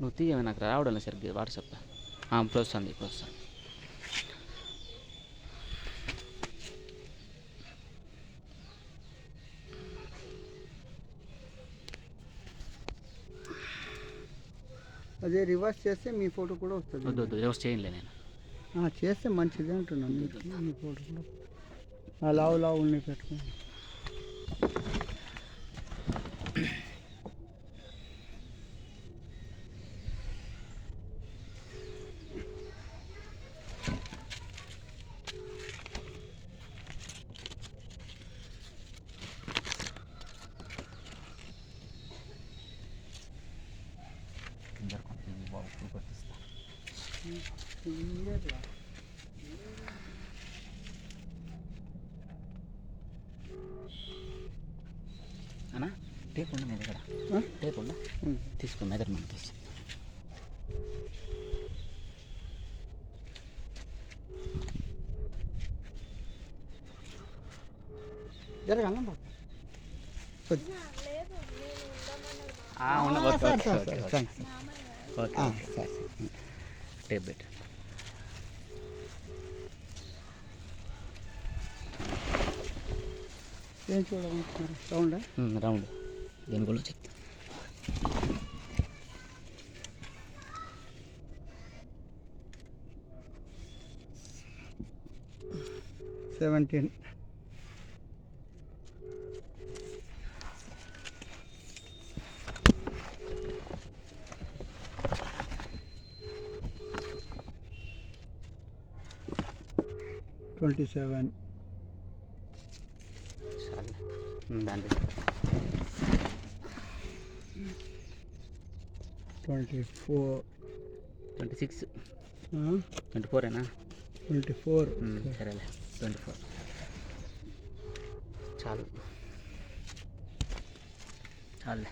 నువ్వు తీయ నాకు రావడం లేదు సరిగ్గా వాట్సాప్ ఇప్పుడు వస్తుంది ఇప్పుడు వస్తుంది అదే రివర్స్ చేస్తే మీ ఫోటో కూడా వస్తుంది. వద్దు వద్దు రివర్స్ చేయలే నేను. చేస్తే మంచిది అంటున్నాను. మీ ఫోటో కూడా. లావు లావు ఉన్నాయి పెట్టుకుని అన్నా టేప్ ఉండి ఇక్కడ ఆ? టేప్ ఉందా ఉం. తీసుకో మెజర్మెంట్ తీసి జరగాల కొద్ది. ఉండ పెట్టు. ఏం చూడాలనుకుంటున్నారు? ఉం, రౌండ్. దేని కూడా చెప్తా. Seventeen. ట్వంటీ సెవెన్ చాలు ఉం, దాంట్లో twenty four twenty six twenty ఫోరేనా twenty four సరేలే ట్వంటీ ఫోర్ చాలు చాలులే